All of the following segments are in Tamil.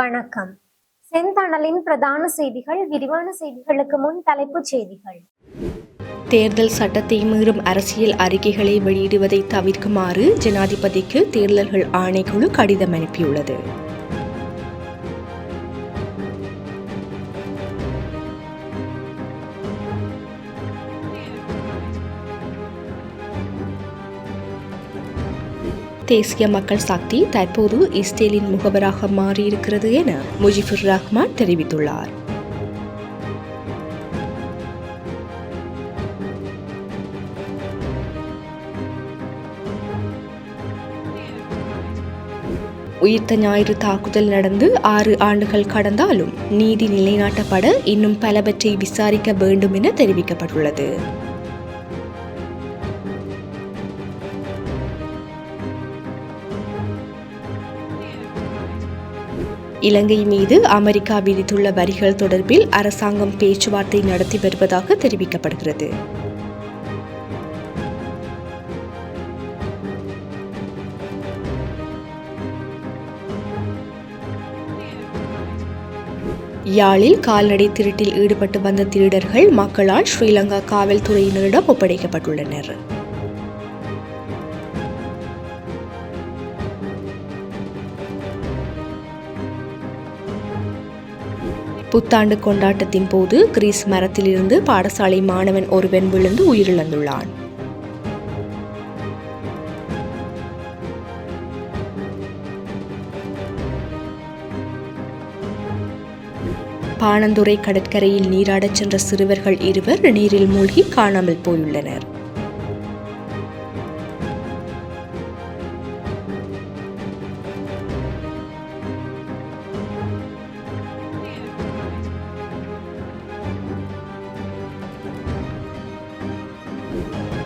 வணக்கம். செந்தணலின் பிரதான செய்திகள் விரிவான செய்திகளுக்கு முன் தலைப்புச் செய்திகள். தேர்தல் சட்டத்தை மீறும் அரசியல் அறிக்கைகளை வெளியிடுவதை தவிர்க்குமாறு ஜனாதிபதிக்கு தேர்தல்கள் ஆணைக்குழு கடிதம் அனுப்பியுள்ளது. தேசிய மக்கள் சக்தி தற்போது இஸ்ரேலின் முகவராக மாறியிருக்கிறது என முஜிபுர் ரஹ்மான் தெரிவித்துள்ளார். உயிர்த்த ஞாயிறு தாக்குதல் நடந்து ஆறு ஆண்டுகள் கடந்தாலும் நீதி நிலைநாட்டப்பட இன்னும் பலவற்றை விசாரிக்க வேண்டும் என தெரிவிக்கப்பட்டுள்ளது. இலங்கை மீது அமெரிக்கா விதித்துள்ள வரிகள் தொடர்பில் அரசாங்கம் பேச்சுவார்த்தை நடத்தி வருவதாக தெரிவிக்கப்படுகிறது. யாழில் கால்நடை திருட்டில் ஈடுபட்டு வந்த திருடர்கள் மக்களால் ஸ்ரீலங்கா காவல்துறையினரிடம் ஒப்படைக்கப்பட்டுள்ளனர். புத்தாண்டு கொண்டாட்டத்தின் போது கிரீஸ் மரத்திலிருந்து பாடசாலை மாணவன் ஒருவன் விழுந்து உயிரிழந்துள்ளான். பாணந்துறை கடற்கரையில் நீராடச் சென்ற சிறுவர்கள் இருவர் நீரில் மூழ்கி காணாமல் போயுள்ளனர்.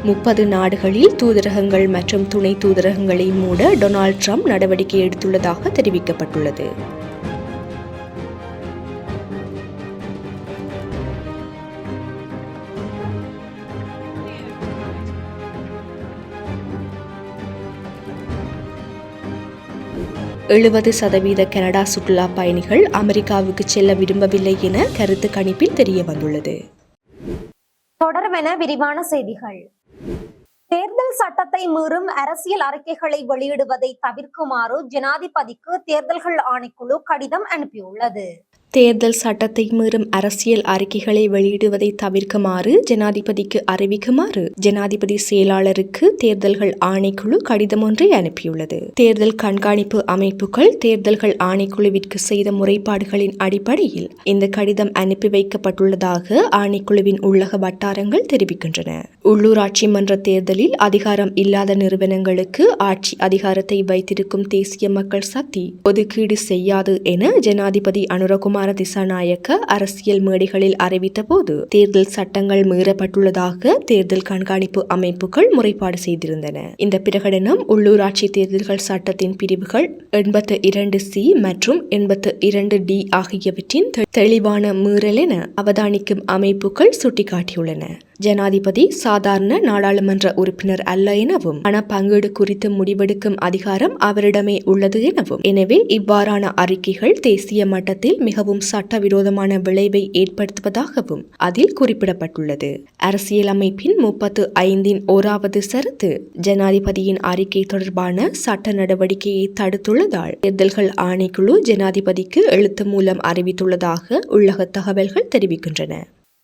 முப்பது நாடுகளில் தூதரகங்கள் மற்றும் துணை தூதரகங்களை மூட டொனால்ட் ட்ரம்ப் நடவடிக்கை எடுத்துள்ளதாக தெரிவிக்கப்பட்டுள்ளது. எழுபது சதவீத கனடா சுற்றுலா பயணிகள் அமெரிக்காவுக்கு செல்ல விரும்பவில்லை என கருத்து கணிப்பில் தெரிய வந்துள்ளது தொடர்வென விரிவான செய்திகள். தேர்தல் சட்டத்தை மீறும் அரசியல் அறிக்கைகளை வெளியிடுவதை தவிர்க்குமாறு ஜனாதிபதிக்கு தேர்தல்கள் ஆணைக்குழு கடிதம் அனுப்பியுள்ளது. தேர்தல் சட்டத்தை மீறும் அரசியல் அறிக்கைகளை வெளியிடுவதை தவிர்க்குமாறு ஜனாதிபதிக்கு அறிவிக்குமாறு ஜனாதிபதி செயலாளருக்கு தேர்தல்கள் ஆணைக்குழு கடிதம் ஒன்றை அனுப்பியுள்ளது. தேர்தல் கண்காணிப்பு அமைப்புகள் தேர்தல்கள் ஆணைக்குழுவிற்கு செய்த முறைப்பாடுகளின் அடிப்படையில் இந்த கடிதம் அனுப்பி வைக்கப்பட்டுள்ளதாக ஆணைக்குழுவின் உள்ளக வட்டாரங்கள் தெரிவிக்கின்றன. உள்ளூராட்சி மன்ற தேர்தலில் அதிகாரம் இல்லாத நிறுவனங்களுக்கு ஆட்சி அதிகாரத்தை வைத்திருக்கும் தேசிய மக்கள் சக்தி ஒதுக்கீடு செய்யாது என ஜனாதிபதி அனுரகுமார் திசாநாயக்க அரசியல் மேடைகளில் அறிவித்தபோது தேர்தல் சட்டங்கள் மீறப்பட்டுள்ளதாக தேர்தல் கண்காணிப்பு அமைப்புகள் முறைப்பாடு செய்திருந்தன. இந்த பிரகடனம் உள்ளூராட்சி தேர்தல்கள் சட்டத்தின் பிரிவுகள் எண்பத்து இரண்டு சி மற்றும் எண்பத்து இரண்டு டி ஆகியவற்றின் தெளிவான மீறல் என அவதானிக்கும் அமைப்புகள் சுட்டிக்காட்டியுள்ளன. ஜனாதிபதி சாதாரண நாடாளுமன்ற உறுப்பினர் அல்ல எனவும் பண பங்கீடு குறித்து முடிவெடுக்கும் அதிகாரம் அவரிடமே உள்ளது எனவும். எனவே இவ்வாறான அறிக்கைகள் தேசிய மட்டத்தில் மிகவும் சட்டவிரோதமான விளைவை ஏற்படுத்துவதாகவும் அதில் குறிப்பிடப்பட்டுள்ளது. அரசியலமைப்பின் முப்பத்து ஐந்தின் ஓராவது சரத்து ஜனாதிபதியின் அறிக்கை தொடர்பான சட்ட நடவடிக்கையை தடுத்துள்ளதால் தேர்தல்கள் ஆணைக்குழு ஜனாதிபதிக்கு எழுத்து மூலம் அறிவித்துள்ளதாக உள்ளக தகவல்கள் தெரிவிக்கின்றன.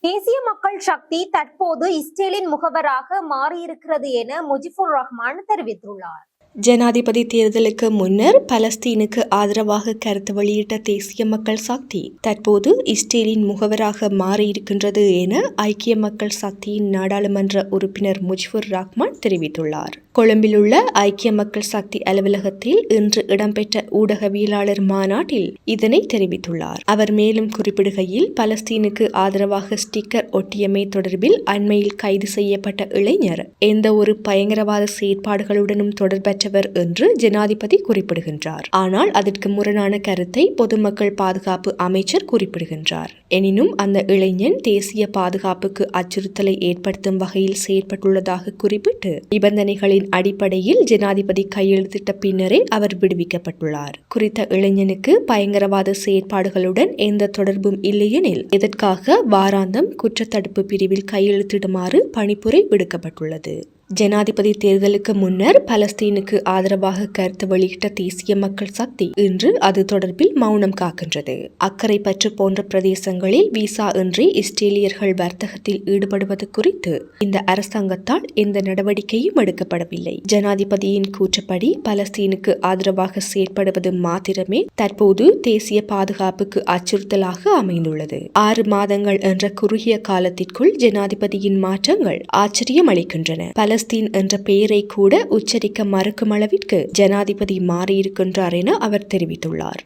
தேசிய மக்கள் சக்தி தற்போது இஸ்ரேலின் முகவராக மாறியிருக்கிறது என முஜிபுர் ரஹ்மான் தெரிவித்துள்ளார். ஜனாதிபதி தேர்தலுக்கு முன்னர் பலஸ்தீனுக்கு ஆதரவாக கருத்து வெளியிட்ட தேசிய மக்கள் சக்தி தற்போது இஸ்ரேலின் முகவராக மாறியிருக்கின்றது என ஐக்கிய மக்கள் சக்தியின் நாடாளுமன்ற உறுப்பினர் முஜ்புர் ரஹ்மான் தெரிவித்துள்ளார். கொழும்பிலுள்ள ஐக்கிய மக்கள் சக்தி அலுவலகத்தில் இன்று இடம்பெற்ற ஊடகவியலாளர் மாநாட்டில் இதனை தெரிவித்துள்ளார். அவர் மேலும் குறிப்பிடுகையில் பலஸ்தீனுக்கு ஆதரவாக ஸ்டிக்கர் ஒட்டியமை தொடர்பில் அண்மையில் கைது செய்யப்பட்ட இளைஞர் எந்த ஒரு பயங்கரவாத செயற்பாடுகளுடனும் தொடர்பற்றவர் என்று ஜனாதிபதி குறிப்பிடுகின்றார். ஆனால் அதற்கு முரணான கருத்தை பொதுமக்கள் பாதுகாப்பு அமைச்சர் குறிப்பிடுகின்றார். எனினும் அந்த இளைஞன் தேசிய பாதுகாப்புக்கு அச்சுறுத்தலை ஏற்படுத்தும் வகையில் செயற்பட்டுள்ளதாக குறிப்பிட்டு நிபந்தனைகளை தகவல்களின் அடிப்படையில் ஜனாதிபதி கையெழுத்திட்ட பின்னரே அவர் விடுவிக்கப்பட்டுள்ளார். குறித்த இளைஞனுக்கு பயங்கரவாத செயற்பாடுகளுடன் எந்த தொடர்பும் இல்லையெனில் இதற்காக வாராந்தம் குற்றத்தடுப்பு பிரிவில் கையெழுத்திடுமாறு பணிப்புரை விடுக்கப்பட்டுள்ளது. ஜனாதிபதி தேர்தலுக்கு முன்னர் பலஸ்தீனுக்கு ஆதரவாக கருத்து வெளியிட்ட தேசிய மக்கள் சக்தி இன்று அது தொடர்பில் மௌனம் காக்கின்றது. அக்கறை பற்று போன்ற பிரதேசங்களில் விசா இன்றி இஸ்ரேலியர்கள் வர்த்தகத்தில் ஈடுபடுவது குறித்து இந்த அரசாங்கத்தால் எந்த நடவடிக்கையும் எடுக்கப்படவில்லை. ஜனாதிபதியின் கூற்றுப்படி பலஸ்தீனுக்கு ஆதரவாக செயற்படுவது மாத்திரமே தற்போது தேசிய பாதுகாப்புக்கு அச்சுறுத்தலாக அமைந்துள்ளது. ஆறு மாதங்கள் என்ற குறுகிய காலத்திற்குள் ஜனாதிபதியின் மாற்றங்கள் ஆச்சரியம் அளிக்கின்றன பாலஸ்தீன் என்ற பெயரை கூட உச்சரிக்க மறுக்கும் அளவிற்கு ஜனாதிபதி மாறியிருக்கின்றார் என அவர் தெரிவித்துள்ளார்.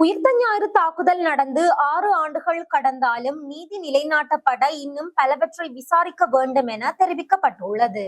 உயிர்த்த ஞாயிறு தாக்குதல் நடந்து ஆறு ஆண்டுகள் கடந்தாலும் நீதி நிலைநாட்டப்பட இன்னும் பலவற்றை விசாரிக்க வேண்டும் என தெரிவிக்கப்பட்டுள்ளது.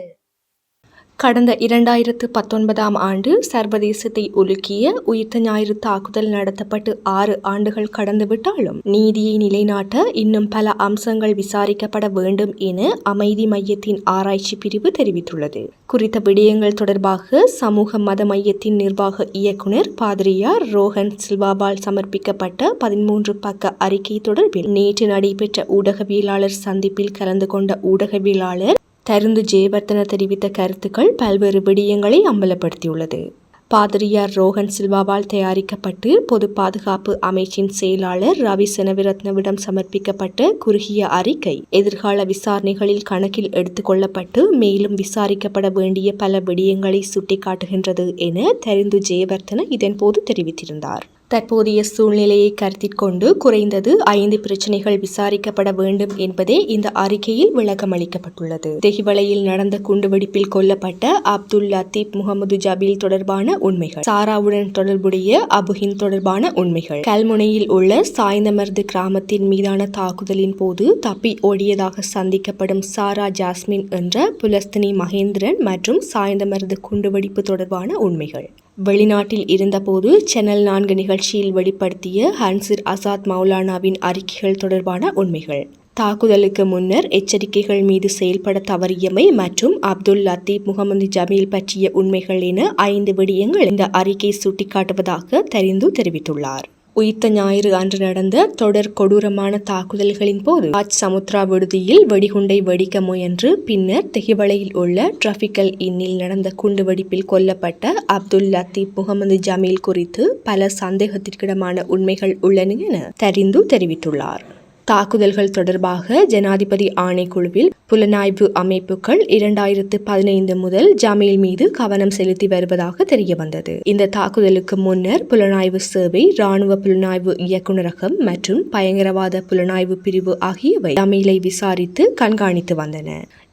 கடந்த இரண்டாயிரத்து பத்தொன்பதாம் ஆண்டு சர்வதேசத்தை உலுக்கிய உயிர்த்த ஞாயிறு தாக்குதல் நடத்தப்பட்டு ஆறு ஆண்டுகள் கடந்துவிட்டாலும் நீதியை நிலைநாட்ட இன்னும் பல அம்சங்கள் விசாரிக்கப்பட வேண்டும் என அமைதி மையத்தின் ஆராய்ச்சி பிரிவு தெரிவித்துள்ளது. குறித்த விடயங்கள் தொடர்பாக சமூக மத மையத்தின் நிர்வாக இயக்குனர் பாதிரியார் ரோஹன் சில்வாவால் சமர்ப்பிக்கப்பட்ட பதிமூன்று பக்க அறிக்கை தொடர்பில் நேற்று நடைபெற்ற ஊடகவியலாளர் சந்திப்பில் கலந்து கொண்ட ஊடகவியலாளர் தருந்து ஜெயவர்தன தெரிவித்த கருத்துக்கள் பல்வேறு விடயங்களை அம்பலப்படுத்தியுள்ளது. பாதிரியார் ரோஹன் சில்வாவால் தயாரிக்கப்பட்டு பொது பாதுகாப்பு அமைச்சின் செயலாளர் ரவி செனவிரத்னவிடம் சமர்ப்பிக்கப்பட்ட குறுகிய அறிக்கை எதிர்கால விசாரணைகளில் கணக்கில் எடுத்துக்கொள்ளப்பட்டு மேலும் விசாரிக்கப்பட வேண்டிய பல விடயங்களை சுட்டிக்காட்டுகின்றது என தெரிந்து ஜெயவர்தன இதன்போது தெரிவித்திருந்தார். தற்போதைய சூழ்நிலையை கருத்தில் கொண்டு குறைந்தது ஐந்து பிரச்சனைகள் விசாரிக்கப்பட வேண்டும் என்பதே இந்த அறிக்கையில் விளக்கம் அளிக்கப்பட்டுள்ளது. தெஹிவளையில் நடந்த குண்டுவெடிப்பில் கொல்லப்பட்ட அப்துல் லத்தீப் முகமது ஜபீல் தொடர்பான உண்மைகள் சாராவுடன் தொடர்புடைய அபுஹின் தொடர்பான உண்மைகள் கல்முனையில் உள்ள சாய்ந்தமர்து கிராமத்தின் மீதான தாக்குதலின் போது தப்பி ஓடியதாக சந்திக்கப்படும் சாரா ஜாஸ்மின் என்ற புலஸ்தினி மகேந்திரன் மற்றும் சாய்ந்தமர்து குண்டுவெடிப்பு தொடர்பான உண்மைகள். வெளிநாட்டில் இருந்தபோது சேனல் நான்கு நிகழ்ச்சியில் வெளிப்படுத்திய ஹன்சிர் அசாத் மௌலானாவின் அறிக்கைகள் தொடர்பான உண்மைகள். தாக்குதலுக்கு முன்னர் எச்சரிக்கைகள் மீது செயல்பட தவறியமை மற்றும் அப்துல் லத்தீப் முகமது ஜமீல் பற்றிய உண்மைகள் என ஐந்து விடயங்கள் இந்த அறிக்கை சுட்டிக்காட்டுவதாக தெரிந்து தெரிவித்துள்ளார். உயிர்த்த ஞாயிறு அன்று நடந்த தொடர் கொடூரமான தாக்குதல்களின் போது ஆஜ் சமுத்ரா விடுதியில் வெடிகுண்டை வெடிக்க முயன்று பின்னர் தெஹிவளையில் உள்ள டிராபிக்கல் இன்னில் நடந்த குண்டுவெடிப்பில் கொல்லப்பட்ட அப்துல் லத்தீப் முகமது ஜமீல் குறித்து பல சந்தேகத்திற்கிடமான உண்மைகள் உள்ளன என தெரிந்து தெரிவித்துள்ளார். தாக்குதல்கள் தொடர்பாக ஜனாதிபதி ஆணைக்குழுவில் புலனாய்வு அமைப்புகள் இரண்டாயிரத்து பதினைந்து முதல் ஜமீல் மீது கவனம் செலுத்தி வருவதாக தெரியவந்தது. இந்த தாக்குதலுக்கு முன்னர் புலனாய்வு சேவை ராணுவ புலனாய்வு இயக்குநரகம் மற்றும் பயங்கரவாத புலனாய்வு பிரிவு ஆகியவை ஜமீலை விசாரித்து கண்காணித்து வந்தன.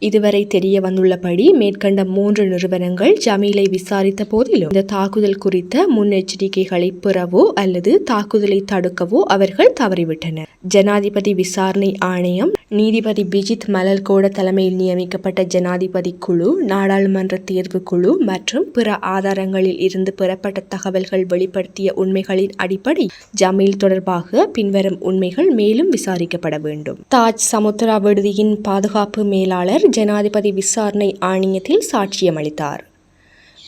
இதுவரை தெரிய வந்துள்ளபடி மேற்கண்ட மூன்று நிறுவனங்கள் ஜமீலை விசாரித்த போதிலும் இந்த தாக்குதல் குறித்த முன்னெச்சரிக்கைகளை பெறவோ அல்லது தாக்குதலை தடுக்கவோ அவர்கள் தவறிவிட்டனர். ஜனாதிபதி விசாரணை ஆணையம் நீதிபதி பிஜித் மலல்கோட தலைமையில் நியமிக்கப்பட்ட ஜனாதிபதி குழு நாடாளுமன்ற தேர்வு குழு மற்றும் பிற ஆதாரங்களில் இருந்து பெறப்பட்ட தகவல்கள் வெளிப்படுத்திய உண்மைகளின் அடிப்படை ஜமீல் தொடர்பாக பின்வரும் உண்மைகள் மேலும் விசாரிக்கப்பட வேண்டும். தாஜ் சமுத்திரா விடுதியின் பாதுகாப்பு மேலாளர் ஜனாதிபதி விசாரணை ஆணையத்தில் சாட்சியமளித்தார்.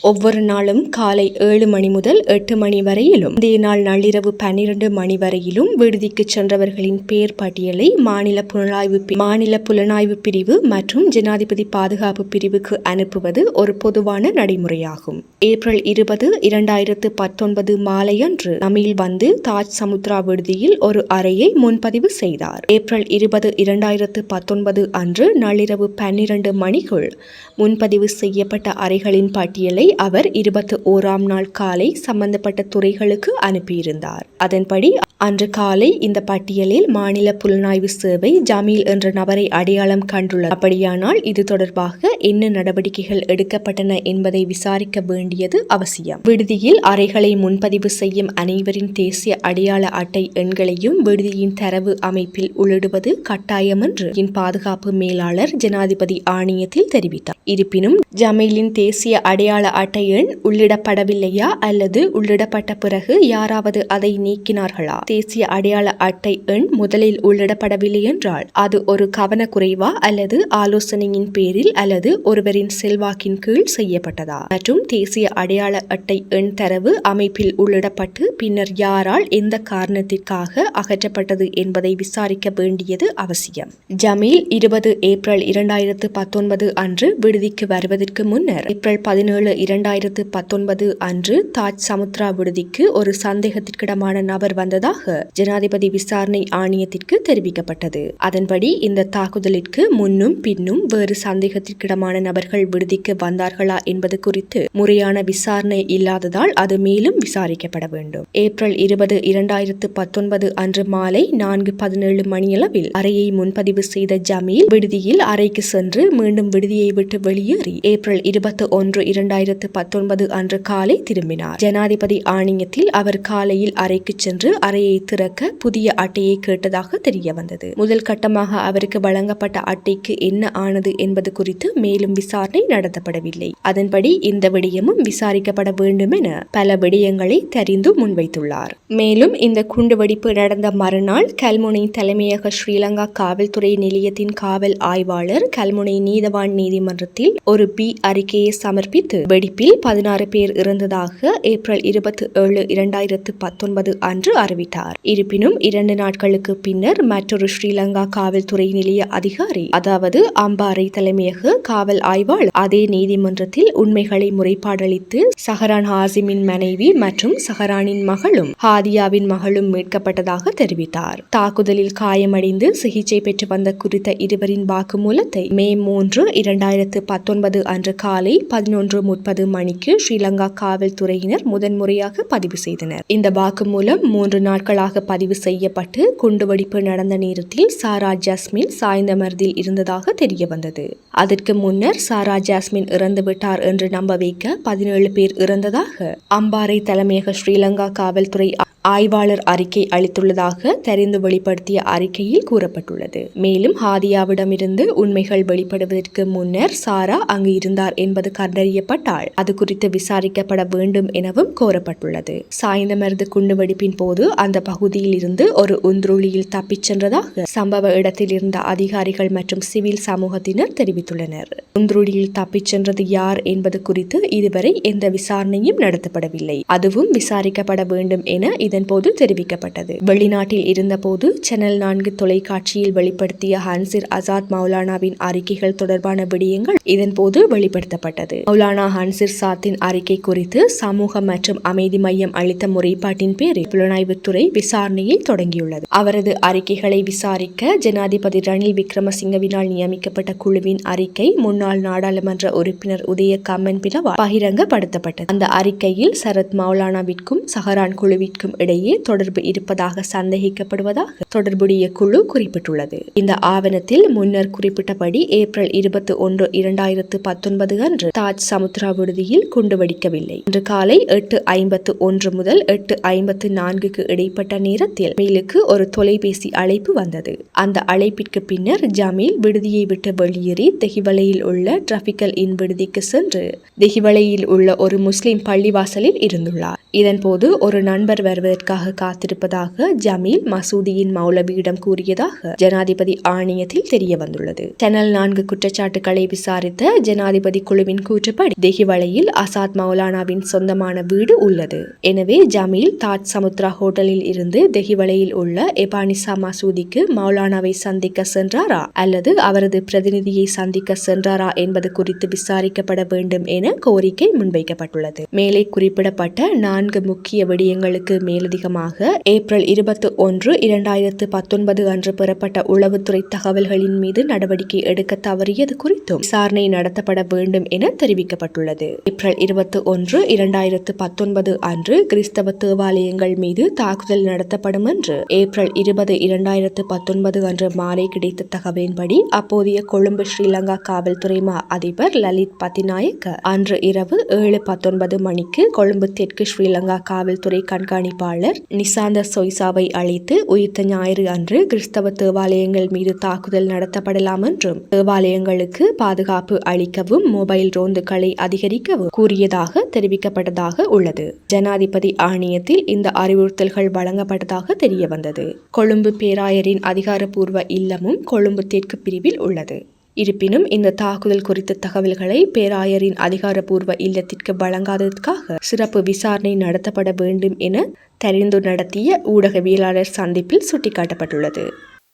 ஒவ்வொரு நாளும் காலை ஏழு மணி முதல் எட்டு மணி வரையிலும் இதே நாள் நள்ளிரவு பன்னிரண்டு மணி வரையிலும் விடுதிக்கு சென்றவர்களின் பெயர் பட்டியலை மாநில புலனாய்வு மாநில புலனாய்வு பிரிவு மற்றும் ஜனாதிபதி பாதுகாப்பு பிரிவுக்கு அனுப்புவது ஒரு பொதுவான நடைமுறையாகும். ஏப்ரல் இருபது இரண்டாயிரத்து பத்தொன்பது மாலையன்று தமிழ் வந்து தாஜ் சமுத்ரா விடுதியில் ஒரு அறையை முன்பதிவு செய்தார். ஏப்ரல் இருபது இரண்டாயிரத்து பத்தொன்பது அன்று நள்ளிரவு பன்னிரண்டு மணிக்குள் முன்பதிவு செய்யப்பட்ட அறைகளின் பட்டியலை அவர் இருபத்தி ஓராம் நாள் காலை சம்பந்தப்பட்ட துறைகளுக்கு அனுப்பியிருந்தார். அதன்படி அன்று காலை இந்த பட்டியலில் மாநில புலனாய்வு சேவை ஜமீல் என்ற நபரை அடையாளம் கண்டுள்ளது. அப்படியானால் இது தொடர்பாக என்ன நடவடிக்கைகள் எடுக்கப்பட்டன என்பதை விசாரிக்க வேண்டியது அவசியம். விடுதியில் அறைகளை முன்பதிவு செய்யும் அனைவரின் தேசிய அடையாள அட்டை எண்களையும் விடுதியின் தரவு அமைப்பில் உள்ளிடுவது கட்டாயம் என்று விடுதியின் பாதுகாப்பு மேலாளர் ஜனாதிபதி ஆணையத்தில் தெரிவித்தார். இருப்பினும் ஜமீலின் தேசிய அடையாள அட்டை எண் உள்ளிடப்படவில்லையா? அல்லது உள்ளிடப்பட்ட பிறகு யாராவது அதை நீக்கினார்களா? தேசிய அடையாள அட்டை எண் முதலில் உள்ளிடப்படவில்லை என்றால் அது ஒரு கவனக்குறைவா அல்லது ஆலோசனையின் பேரில் அல்லது ஒருவரின் செல்வாக்கின் கீழ் செய்யப்பட்டதா? மற்றும் தேசிய அடையாள அட்டை எண் தரவு அமைப்பில் உள்ளிடப்பட்டு பின்னர் யாரால் எந்த காரணத்திற்காக அகற்றப்பட்டது என்பதை விசாரிக்க வேண்டியது அவசியம். ஜமீல் இருபது ஏப்ரல் இரண்டாயிரத்து பத்தொன்பது அன்று விடுதிக்கு வருவதற்கு முன்னர் ஏப்ரல் பதினேழு இரண்டாயிரத்து பத்தொன்பது அன்று தாஜ் சமுத்ரா விடுதிக்கு ஒரு சந்தேகத்திற்கிடமான நபர் வந்ததாக ஜனாதிபதி விசாரணை ஆணையத்திற்கு தெரிவிக்கப்பட்டது. அதன்படி இந்த தாக்குதலிற்கு முன்னும் பின்னும் வேறு சந்தேகத்திற்கிடமான நபர்கள் விடுதிக்கு வந்தார்களா என்பது குறித்து முறையான விசாரணை இல்லாததால் அது மேலும் விசாரிக்கப்பட வேண்டும். ஏப்ரல் இருபது இரண்டாயிரத்து பத்தொன்பது அன்று மாலை நான்கு பதினேழு மணியளவில் அறையை முன்பதிவு செய்த ஜமீல் விடுதியில் அறைக்கு சென்று மீண்டும் விடுதியை விட்டு வெளியேறி ஏப்ரல் இருபத்தி ஒன்று இரண்டாயிரத்து பத்தொன்பது அன்று காலை திரும்பினார். ஜனாதிபதி ஆணையத்தில் அவர் காலையில் அறைக்கு சென்று அறையை திறக்க புதிய அட்டையை கேட்டதாக தெரிய வந்தது. முதல் கட்டமாக அவருக்கு வழங்கப்பட்ட அட்டைக்கு என்ன ஆனது என்பது குறித்து மேலும் விசாரணை நடத்தப்படவில்லை. அதன்படி இந்த விடயமும் விசாரிக்கப்பட வேண்டும் என பல விடயங்களை தெரிந்து முன்வைத்துள்ளார். மேலும் இந்த குண்டுவெடிப்பு நடந்த மறுநாள் கல்முனை தலைமையக ஸ்ரீலங்கா காவல்துறை நிலையத்தின் காவல் ஆய்வாளர் கல்முனை நீதவான் நீதிமன்றத்தில் ஒரு பி அறிக்கையை சமர்ப்பித்து வெடி வெடிப்பில் பதினாறு பேர் இறந்ததாக ஏப்ரல் இருபத்தி ஏழு இரண்டாயிரத்து பத்தொன்பது அன்று அறிவித்தார். இருப்பினும் இரண்டு நாட்களுக்கு பின்னர் மற்றொரு ஸ்ரீலங்கா காவல்துறை நிலைய அதிகாரி அதாவது அம்பாறை தலைமையக காவல் ஆய்வாளர் அதே நீதிமன்றத்தில் உண்மைகளை முறைப்பாடளித்து சஹரான் ஹாசிமின் மனைவி மற்றும் சஹரானின் மகளும் ஹாதியாவின் மகளும் மீட்கப்பட்டதாக தெரிவித்தார். தாக்குதலில் காயமடைந்து சிகிச்சை பெற்று வந்த குறித்த இருவரின் வாக்குமூலத்தை மே மூன்று இரண்டாயிரத்து பத்தொன்பது அன்று காலை பதினொன்று முப்பது மணிக்கு ஸ்ரீலங்கா காவல்துறையினர் முதன்முறையாக பதிவு செய்தனர். இந்த வாக்குமூலம் மூன்று நாட்களாக பதிவு செய்யப்பட்டு குண்டுவெடிப்பு நடந்த நேரத்தில் சாரா ஜாஸ்மின் சாய்ந்த மருதில் இருந்ததாக தெரிய வந்தது அதற்கு முன்னர் சாரா ஜாஸ்மின் இறந்துவிட்டார் என்று நம்ப வைக்க பதினேழு பேர் இறந்ததாக அம்பாறை தலைமையக ஸ்ரீலங்கா காவல்துறை ஆய்வாளர் அறிக்கை அளித்துள்ளதாக தெரிந்து வெளிப்படுத்திய அறிக்கையில் கூறப்பட்டுள்ளது. மேலும் ஹாதியாவிடமிருந்து உண்மைகள் வெளிப்படுவதற்கு முன்னர் சாரா அங்கு இருந்தார் என்பது கண்டறியப்பட்டால் அது குறித்து விசாரிக்கப்பட வேண்டும் எனவும் கோரப்பட்டுள்ளது. சாய்ந்தமருது குண்டுவெடிப்பின் போது அந்த பகுதியில் இருந்து ஒரு உந்துருளியில் தப்பிச் சென்றதாக சம்பவ இடத்தில் இருந்த அதிகாரிகள் மற்றும் சிவில் சமூகத்தினர் தெரிவித்துள்ளனர். உந்துருளியில் தப்பிச் சென்றது யார் என்பது குறித்து இதுவரை எந்த விசாரணையும் நடத்தப்படவில்லை. அதுவும் விசாரிக்கப்பட வேண்டும் என இதன்போது தெரிவிக்கப்பட்டது. வெளிநாட்டில் இருந்தபோது சேனல் நான்கு தொலைக்காட்சியில் வெளிப்படுத்திய ஹன்சிர் ஆசாத் மௌலானாவின் அறிக்கைகள் தொடர்பான விடயங்கள் இதன்போது வெளிப்படுத்தப்பட்டது. மௌலானா ஹன்சிர் சாத்தின் அறிக்கை குறித்து சமூக மற்றும் அமைதி மையம் அளித்த முறைப்பாட்டின் பேரில் புலனாய்வுத்துறை விசாரணையை தொடங்கியுள்ளது. அவரது அறிக்கைகளை விசாரிக்க ஜனாதிபதி ரணில் விக்ரமசிங்கவினால் நியமிக்கப்பட்ட குழுவின் அறிக்கை முன்னாள் நாடாளுமன்ற உறுப்பினர் உதய கம்மன் பிளவால் பகிரங்கப்படுத்தப்பட்டது. அந்த அறிக்கையில் சரத் மௌலானாவிற்கும் சஹரான் குழுவிற்கும் இடையே தொடர்பு இருப்பதாக சந்தேகிக்கப்படுவதாக தொடர்புடைய குழு குறிப்பிட்டுள்ளது. இந்த ஆவணத்தில் முன்னர் குறிப்பிட்டபடி ஏப்ரல் இருபத்தி ஒன்று இரண்டாயிரத்து பத்தொன்பது அன்று தாஜ் சமுத்ரா விடுதியில் குண்டு வெடிக்கவில்லை. இன்று காலை எட்டு ஐம்பத்து ஒன்று முதல் எட்டு ஐம்பத்து நான்குக்கு இடைப்பட்ட நேரத்தில் மேலுக்கு ஒரு தொலைபேசி அழைப்பு வந்தது. அந்த அழைப்பிற்கு பின்னர் ஜமீல் விடுதியை விட்டு வெளியேறி தெஹிவலையில் உள்ள டிராபிக்கல் இன் விடுதிக்கு சென்று தெஹிவலையில் உள்ள ஒரு முஸ்லிம் பள்ளிவாசலில் இருந்துள்ளார். இதன்போது ஒரு நண்பர் வருவது வருவதற்காக காத்திருப்பதாக ஜமீல் மசூதியின் மௌலவியிடம் கூறியதாக ஜனாதிபதி ஆணையத்தில் தெரிய வந்துள்ளது சேனல் நான்கு குற்றச்சாட்டுகளை விசாரித்த ஜனாதிபதி குழுவின் கூற்றுப்படி தெஹிவலையில் அசாத் மௌலானாவின் சொந்தமான வீடு உள்ளது. எனவே ஜமீல் தாஜ் சமுத்ரா ஹோட்டலில் இருந்து தெஹிவலையில் உள்ள எபானிசா மசூதிக்கு மௌலானாவை சந்திக்க சென்றாரா? அல்லது அவரது பிரதிநிதியை சந்திக்க சென்றாரா என்பது குறித்து விசாரிக்கப்பட வேண்டும் என கோரிக்கை முன்வைக்கப்பட்டுள்ளது. மேலே குறிப்பிடப்பட்ட நான்கு முக்கிய விடயங்களுக்கு மேலதிகமாக ஏப்ரல் இருபத்தி ஒன்று இரண்டாயிரத்து பத்தொன்பது அன்று பெறப்பட்ட உளவுத்துறை தகவல்களின் மீது நடவடிக்கை எடுக்க தவறியது குறித்தும் விசாரணை நடத்தப்பட வேண்டும் என தெரிவிக்கப்பட்டுள்ளது. ஏப்ரல் இருபத்தி ஒன்று இரண்டாயிரத்து பத்தொன்பது அன்று கிறிஸ்தவ தேவாலயங்கள் மீது தாக்குதல் நடத்தப்படும் என்று ஏப்ரல் இருபது இரண்டாயிரத்து பத்தொன்பது அன்று மாலை கிடைத்த தகவலின்படி அப்போதைய கொழும்பு ஸ்ரீலங்கா காவல்துறை மா அதிபர் லலித் பத்திநாயக்க அன்று இரவு ஏழு பத்தொன்பது மணிக்கு கொழும்பு தெற்கு ஸ்ரீலங்கா காவல்துறை கண்காணிப்பாளர் ஆய்வாளர் நிசாந்த சொய்சாவை அழைத்து உயிர்த்த ஞாயிறு அன்று கிறிஸ்தவ தேவாலயங்கள் மீது தாக்குதல் நடத்தப்படலாம் என்றும் தேவாலயங்களுக்கு பாதுகாப்பு அளிக்கவும் மொபைல் ரோந்துகளை அதிகரிக்கவும் கூறியதாக தெரிவிக்கப்பட்டதாக உள்ளது. ஜனாதிபதி ஆணையத்தில் இந்த அறிவுறுத்தல்கள் வழங்கப்பட்டதாக தெரிய வந்தது கொழும்பு பேராயரின் அதிகாரப்பூர்வ இல்லமும் கொழும்பு தெற்கு பிரிவில் உள்ளது. இருப்பினும் இந்த தாக்குதல் குறித்த தகவல்களை பேராயரின் அதிகாரப்பூர்வ இல்லத்திற்கு வழங்காததற்காக சிறப்பு விசாரணை நடத்தப்பட வேண்டும் என தெரிந்து நடத்திய ஊடகவியலாளர் சந்திப்பில் சுட்டிக்காட்டப்பட்டுள்ளது.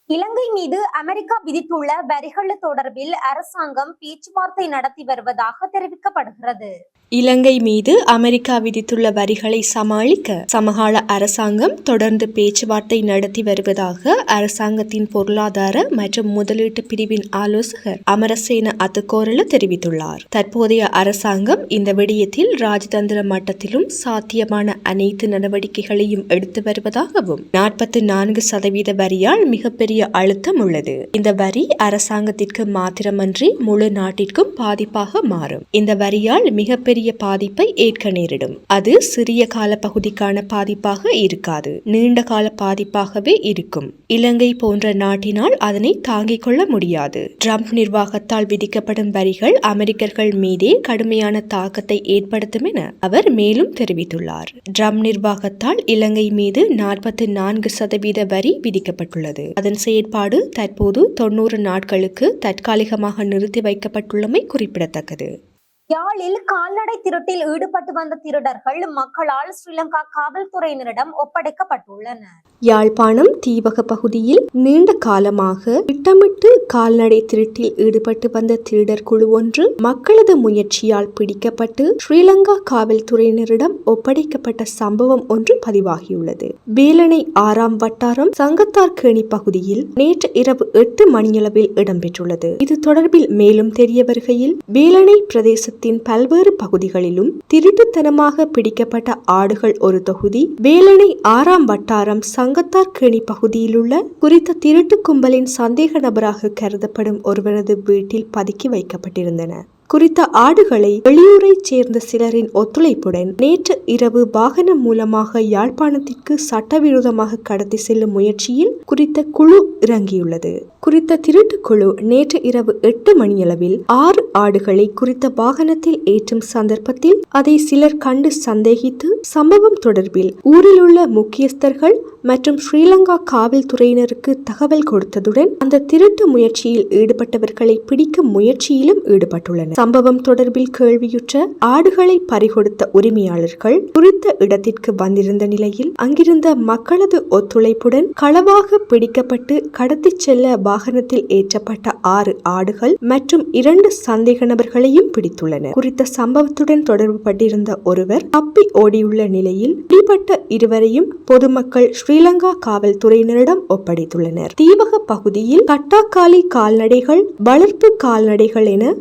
இலங்கை மீது அமெரிக்கா விதித்துள்ள வரிகள் தொடர்பில் அரசாங்கம் பேச்சுவார்த்தை நடத்தி வருவதாக தெரிவிக்கப்படுகிறது. இலங்கை மீது அமெரிக்கா விதித்துள்ள வரிகளை சமாளிக்க சமகால அரசாங்கம் தொடர்ந்து பேச்சுவார்த்தை நடத்தி வருவதாக அரசாங்கத்தின் பொருளாதார மற்றும் முதலீட்டு பிரிவின் ஆலோசகர் அமரசேன அத்துக்கோரல தெரிவித்துள்ளார். தற்போதைய அரசாங்கம் இந்த விடயத்தில் ராஜதந்திர மட்டத்திலும் சாத்தியமான அனைத்து நடவடிக்கைகளையும் எடுத்து வருவதாகவும் நாற்பத்தி நான்கு சதவீத வரியால் மிகப்பெரிய அழுத்தம் உள்ளது. இந்த வரி அரசாங்கத்திற்கு மாத்திரமன்றி முழு நாட்டிற்கும் பாதிப்பாக மாறும். இந்த வரியால் மிகப்பெரிய பாதிப்பை ஏற்க நேரிடும். அது சிறிய கால பகுதிக்கான பாதிப்பாக இருக்காது. நீண்ட கால பாதிப்பாகவே இருக்கும். இலங்கை போன்ற நாட்டினால் அதனை தாங்கிக் கொள்ள முடியாது. ட்ரம்ப் நிர்வாகத்தால் விதிக்கப்படும் வரிகள் அமெரிக்கர்கள் மீதே கடுமையான தாக்கத்தை ஏற்படுத்தும் என அவர் மேலும் தெரிவித்துள்ளார். ட்ரம்ப் நிர்வாகத்தால் இலங்கை மீது நாற்பத்தி நான்கு சதவீத வரி விதிக்கப்பட்டுள்ளது. அதன் செயற்பாடு தற்போது தொன்னூறு நாட்களுக்கு தற்காலிகமாக நிறுத்தி வைக்கப்பட்டுள்ளமை குறிப்பிடத்தக்கது. யாழில் கால்நடை திருட்டில் ஈடுபட்டு வந்த திருடர்கள் மக்களால் ஸ்ரீலங்கா காவல்துறையினரிடம் ஒப்படைக்கப்பட்டுள்ளனர். யாழ்ப்பாணம் தீவக பகுதியில் நீண்ட காலமாக திட்டமிட்டு கால்நடை திருட்டில் ஈடுபட்டு வந்த திருடர் குழு ஒன்று மக்களது முயற்சியால் பிடிக்கப்பட்டு ஸ்ரீலங்கா காவல்துறையினரிடம் ஒப்படைக்கப்பட்ட சம்பவம் ஒன்று பதிவாகியுள்ளது. வேலனை ஆறாம் வட்டாரம் சங்கத்தார்கேணி பகுதியில் நேற்று இரவு எட்டு மணியளவில் இடம்பெற்றுள்ளது. இது தொடர்பில் மேலும் தெரிய வருகையில் வேலனை பிரதேசத்தின் பல்வேறு பகுதிகளிலும் திருட்டுத்தனமாக பிடிக்கப்பட்ட ஆடுகள் ஒரு தொகுதி வேலனை ஆறாம் வட்டாரம் சங்கத்தார் கேணி பகுதியிலுள்ள குறித்த திருட்டு கும்பலின் சந்தேக நபராக கருதப்படும் ஒருவரது வீட்டில் பதுக்கி வைக்கப்பட்டிருந்தன. குறித்த ஆடுகளை வெளியூரைச் சேர்ந்த சிலரின் ஒத்துழைப்புடன் நேற்று இரவு வாகனம் மூலமாக யாழ்ப்பாணத்திற்கு சட்டவிரோதமாக கடத்தி செல்லும் முயற்சியில் குறித்த குழு இறங்கியுள்ளது. குறித்த திருட்டு குழு நேற்று இரவு எட்டு மணியளவில் ஆறு ஆடுகளை குறித்த வாகனத்தில் ஏற்றும் சந்தர்ப்பத்தில் அதை சிலர் கண்டு சந்தேகித்து சம்பவம் தொடர்பில் ஊரில் உள்ள முக்கியஸ்தர்கள் மற்றும் ஸ்ரீலங்கா காவல்துறையினருக்கு தகவல் கொடுத்ததுடன் அந்த திருட்டு முயற்சியில் ஈடுபட்டவர்களை பிடிக்கும் முயற்சியிலும் ஈடுபட்டுள்ளனர். சம்பவம் தொடர்பில் கேள்வியுற்ற ஆடுகளை பறிகொடுத்த உரிமையாளர்கள் குறித்த இடத்திற்கு வந்திருந்த நிலையில் அங்கிருந்த மக்களது ஒத்துழைப்புடன் களவாக பிடிக்கப்பட்டு கடத்திச் செல்ல வாகனத்தில் ஏற்றப்பட்ட ஆறு ஆடுகள் மற்றும் இரண்டு சந்தேக நபர்களையும் பிடித்துள்ளனர். குறித்த சம்பவத்துடன் தொடர்பு பட்டிருந்த ஒருவர் தப்பி ஓடியுள்ள நிலையில் பிடிபட்ட இருவரையும் பொதுமக்கள் ஸ்ரீலங்கா காவல்துறையினரிடம் ஒப்படைத்துள்ளனர். தீவக பகுதியில் கட்டாக்காலி கால்நடைகள் வளர்ப்பு கால்நடைகள் என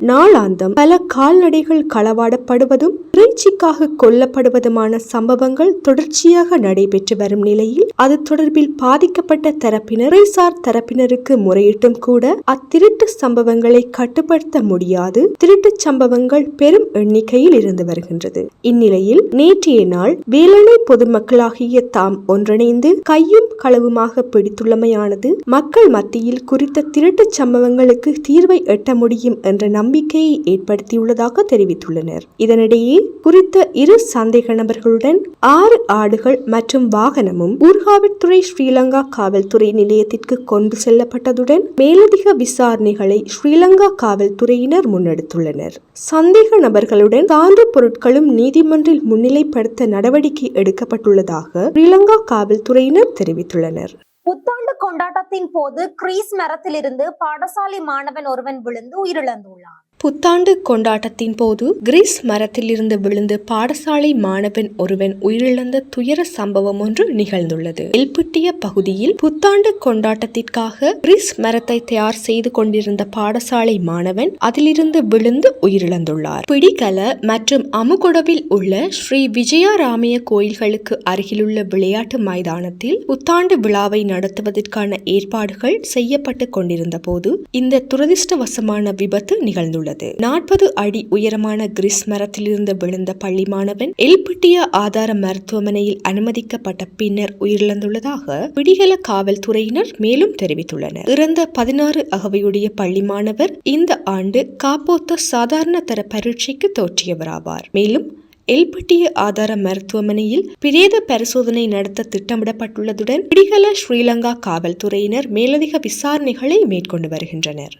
போதும் பல கால்நடைகள் களவாடப்படுவதும் இறைச்சிக்காக கொல்லப்படுவதுமான சம்பவங்கள் தொடர்ச்சியாக நடைபெற்று வரும் நிலையில் அது தொடர்பில் பாதிக்கப்பட்ட தரப்பினர் சார் தரப்பினருக்கு முறையிட்டும் கூட அத்திருட்டு சம்பவங்களை கட்டுப்படுத்த முடியாது. திருட்டுச் சம்பவங்கள் பெரும் எண்ணிக்கையில் இருந்து வருகின்றது. இந்நிலையில் நேற்றைய நாள் வேலனை பொதுமக்களாகிய தாம் ஒன்றிணைந்து கையும் களவுமாக பிடித்துள்ளமையானது மக்கள் மத்தியில் குறித்த திருட்டுச் சம்பவங்களுக்கு தீர்வை எட்ட முடியும் என்ற நம்பிக்கையை ஏற்படுத்தியுள்ளதாக தெரிவித்துள்ளனர். இதனிடையே குறித்த இரு சந்தேக நபர்களுடன் ஆறு ஆடுகள் மற்றும் வாகனமும் ஊர்காவல்துறை ஸ்ரீலங்கா காவல்துறை நிலையத்திற்கு கொண்டு செல்லப்பட்டதுடன் மேலதிக விசாரணைகளை ஸ்ரீலங்கா காவல்துறையினர் முன்னெடுத்துள்ளனர். சந்தேக நபர்களுடன் சான்று பொருட்களும் நீதிமன்றில் முன்னிலைப்படுத்த நடவடிக்கை எடுக்கப்பட்டுள்ளதாக ஸ்ரீலங்கா காவல்துறையினர் தெரிவித்துள்ளனர். புத்தாண்டு கொண்டாட்டத்தின் போது கிரீஸ் மரத்திலிருந்து பாடசாலை மாணவன் ஒருவன் விழுந்து உயிரிழந்துள்ளார் புத்தாண்டு கொண்டாட்டத்தின் போது கிரீஸ் மரத்திலிருந்து விழுந்து பாடசாலை மாணவன் ஒருவன் உயிரிழந்த துயர சம்பவம் ஒன்று நிகழ்ந்துள்ளது. எல்பிட்டிய பகுதியில் புத்தாண்டு கொண்டாட்டத்திற்காக கிரீஸ் மரத்தை தயார் செய்து கொண்டிருந்த பாடசாலை மாணவன் அதிலிருந்து விழுந்து உயிரிழந்துள்ளார். பிடிகல மற்றும் அமுகொடவில் உள்ள ஸ்ரீ விஜயாராமிய கோயில்களுக்கு அருகிலுள்ள விளையாட்டு மைதானத்தில் புத்தாண்டு விழாவை நடத்துவதற்கான ஏற்பாடுகள் செய்யப்பட்டு கொண்டிருந்த போது இந்த துரதிர்ஷ்டவசமான விபத்து நிகழ்ந்துள்ளது. உள்ளது நாற்பது அடி உயரமான கிரிஸ் மரத்திலிருந்து விழுந்த பள்ளி மாணவன் எல்பிட்டிய ஆதார மருத்துவமனையில் அனுமதிக்கப்பட்ட பின்னர் உயிரிழந்துள்ளதாக பிடிகல காவல்துறையினர் மேலும் தெரிவித்துள்ளனர். இறந்த பதினாறு அகவையுடைய பள்ளி மாணவர் இந்த ஆண்டு காப்போத்த சாதாரண தர பரீட்சைக்கு தோற்றியவராவார். மேலும் எல்பட்டிய ஆதார மருத்துவமனையில் பிரேத பரிசோதனை நடத்த திட்டமிடப்பட்டுள்ளதுடன் பிடிகல ஸ்ரீலங்கா காவல்துறையினர் மேலதிக விசாரணைகளை மேற்கொண்டு வருகின்றனர்.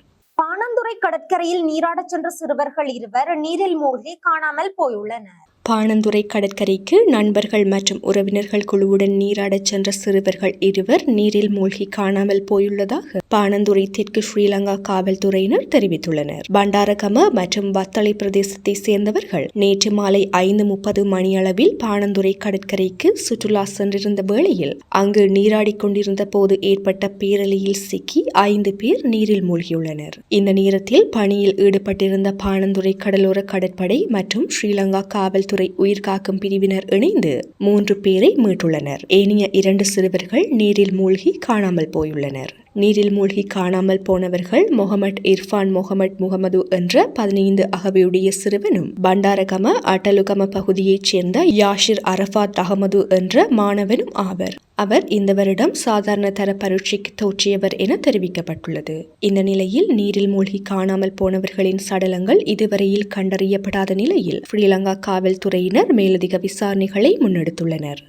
பாணந்துறை கடற்கரையில் நீராடச் சென்ற சிறுவர்கள் இருவர் நீரில் மூழ்கி காணாமல் போயுள்ளனர். பாணந்துறை கடற்கரைக்கு நண்பர்கள் மற்றும் உறவினர்கள் குழுவுடன் நீராடச் சென்ற சிறுவர்கள் இருவர் நீரில் மூழ்கி காணாமல் போயுள்ளதாக பாணந்துறை தெற்கு ஸ்ரீலங்கா காவல்துறையினர் தெரிவித்துள்ளனர். பண்டாரகம மற்றும் வத்தளை பிரதேசத்தை சேர்ந்தவர்கள் நேற்று மாலை ஐந்து முப்பது மணியளவில் பாணந்துறை கடற்கரைக்கு சுற்றுலா சென்றிருந்த வேளையில் அங்கு நீராடி கொண்டிருந்த போது ஏற்பட்ட பேரலையில் சிக்கி ஐந்து பேர் நீரில் மூழ்கியுள்ளனர். இந்த நேரத்தில் பணியில் ஈடுபட்டிருந்த பாணந்துறை கடலோர கடற்படை மற்றும் ஸ்ரீலங்கா காவல்துறை உயிர்காக்கும் பிரிவினர் இணைந்து மூன்று பேரை மீட்டுள்ளனர். ஏனைய இரண்டு சிறுவர்கள் நீரில் மூழ்கி காணாமல் போயுள்ளனர். நீரில் மூழ்கி காணாமல் போனவர்கள் முகமட் இர்ஃபான் முகமட் முகமது என்ற பதினைந்து அகவையுடைய சிறுவனும் பண்டாரகம அட்டலுகம பகுதியைச் சேர்ந்த யாஷிர் அரஃபாத் அகமது என்ற மாணவனும் ஆவர். அவர் இந்த வருடம் சாதாரண தர பரீட்சைக்கு தோற்றியவர் என தெரிவிக்கப்பட்டுள்ளது. இந்த நிலையில் நீரில் மூழ்கி காணாமல் போனவர்களின் சடலங்கள் இதுவரையில் கண்டறியப்படாத நிலையில் ஸ்ரீலங்கா காவல்துறையினர் மேலதிக விசாரணைகளை முன்னெடுத்துள்ளனர்.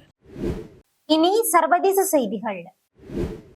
இனி சர்வதேச செய்திகள்.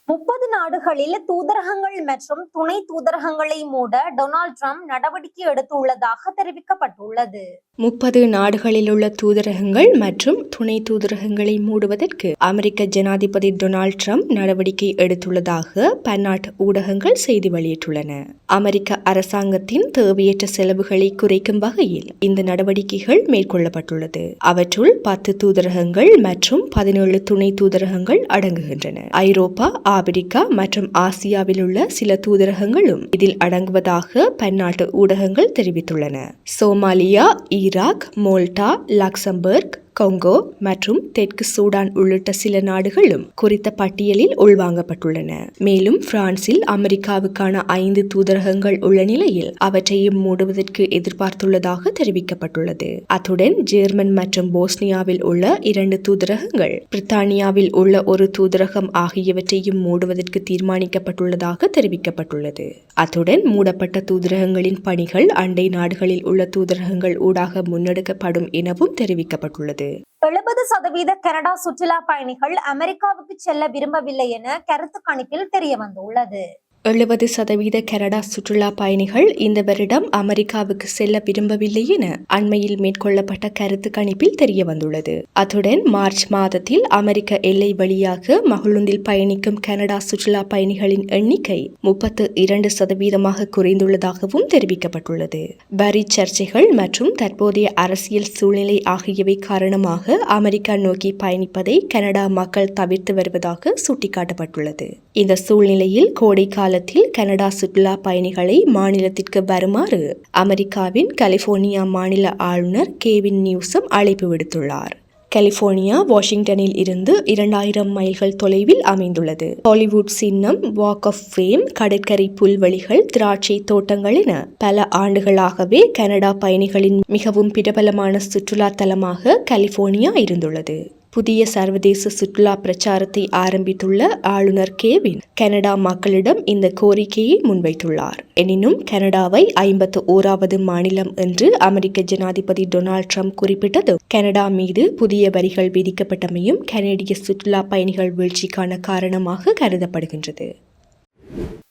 முப்பது நாடுகளில் தூதரகங்கள் மற்றும் துணை தூதரகங்களை மூட டொனால்ட் ட்ரம்ப் நடவடிக்கை எடுத்துள்ளதாக தெரிவிக்கப்பட்டுள்ளது. முப்பது நாடுகளில் உள்ள தூதரகங்கள் மற்றும் துணை தூதரகங்களை மூடுவதற்கு அமெரிக்க ஜனாதிபதி டொனால்ட் ட்ரம்ப் நடவடிக்கை எடுத்துள்ளதாக பன்னாட்டு ஊடகங்கள் செய்தி வெளியிட்டுள்ளன. அமெரிக்க அரசாங்கத்தின் தேவையற்ற செலவுகளை குறைக்கும் வகையில் இந்த நடவடிக்கைகள் மேற்கொள்ளப்பட்டுள்ளது. அவற்றுள் பத்து தூதரகங்கள் மற்றும் பதினேழு துணை தூதரகங்கள் அடங்குகின்றன. ஐரோப்பா ஆப்பிரிக்கா மற்றும் ஆசியாவில் உள்ள சில தூதரகங்களும் இதில் அடங்குவதாக பன்னாட்டு ஊடகங்கள் தெரிவித்துள்ளன. Somalia Iraq Malta Luxembourg Congo மற்றும் தெற்கு சூடான் உள்ளிட்ட சில நாடுகளும் குறித்த பட்டியலில் உள்வாங்கப்பட்டுள்ளன. மேலும் பிரான்சில் அமெரிக்காவுக்கான ஐந்து தூதரகங்கள் உள்ள நிலையில் அவற்றையும் மூடுவதற்கு எதிர்பார்த்துள்ளதாக தெரிவிக்கப்பட்டுள்ளது. அத்துடன் ஜெர்மன் மற்றும் போஸ்னியாவில் உள்ள இரண்டு தூதரகங்கள் பிரித்தானியாவில் உள்ள ஒரு தூதரகம் ஆகியவற்றையும் மூடுவதற்கு தீர்மானிக்கப்பட்டுள்ளதாக தெரிவிக்கப்பட்டுள்ளது. அத்துடன் மூடப்பட்ட தூதரகங்களின் பணிகள் அண்டை நாடுகளில் உள்ள தூதரகங்கள் ஊடாக முன்னெடுக்கப்படும் எனவும் தெரிவிக்கப்பட்டுள்ளது. எழுபது சதவீத கனடா சுற்றுலா பயணிகள் அமெரிக்காவுக்கு செல்ல விரும்பவில்லை என கருத்து கணிப்பில் தெரிய வந்துள்ளது எழுபது சதவீத கனடா சுற்றுலா பயணிகள் இந்த வருடம் அமெரிக்காவுக்கு செல்ல விரும்பவில்லை என அண்மையில் மேற்கொள்ளப்பட்ட கருத்து கணிப்பில் தெரிய வந்துள்ளது. அத்துடன் மார்ச் மாதத்தில் அமெரிக்க எல்லை வழியாக மகளுந்தில் பயணிக்கும் கனடா சுற்றுலா பயணிகளின் எண்ணிக்கை முப்பத்து இரண்டு சதவீதமாக குறைந்துள்ளதாகவும் தெரிவிக்கப்பட்டுள்ளது. வரி சர்ச்சைகள் மற்றும் தற்போதைய அரசியல் சூழ்நிலை ஆகியவை காரணமாக அமெரிக்கா நோக்கி பயணிப்பதை கனடா மக்கள் தவிர்த்து வருவதாக சுட்டிக்காட்டப்பட்டுள்ளது. இந்த சூழ்நிலையில் கோடைக்கால காலத்தில் கனடா சுற்றுலா பயணிகளை மாநிலத்திற்கு வருமாறு அமெரிக்காவின் கலிபோர்னியா மாநில ஆளுநர் கேவின் நியூசம் அழைப்பு விடுத்துள்ளார். கலிபோர்னியா வாஷிங்டனில் இருந்து இரண்டாயிரம் மைல்கள் தொலைவில் அமைந்துள்ளது. ஹாலிவுட் சின்னம் வாக் ஆஃப் ஃபேம் கடற்கரை புல்வெளிகள் திராட்சை தோட்டங்கள் என பல ஆண்டுகளாகவே கனடா பயணிகளின் மிகவும் பிரபலமான சுற்றுலா தலமாக கலிபோர்னியா இருந்துள்ளது. புதிய சர்வதேச சுற்றுலா பிரச்சாரத்தை ஆரம்பித்துள்ள ஆளுநர் கேவின் கனடா மக்களிடம் இந்த கோரிக்கையை முன்வைத்துள்ளார். எனினும் கனடாவை ஐம்பத்து ஓராவது மாநிலம் என்று அமெரிக்க ஜனாதிபதி டொனால்ட் ட்ரம்ப் குறிப்பிட்டதும் கனடா மீது புதிய வரிகள் விதிக்கப்பட்டமையும் கனேடிய சுற்றுலா பயணிகள் வீழ்ச்சிக்கான காரணமாக கருதப்படுகின்றது.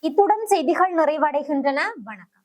இத்துடன் செய்திகள் நிறைவடைகின்றன. வணக்கம்.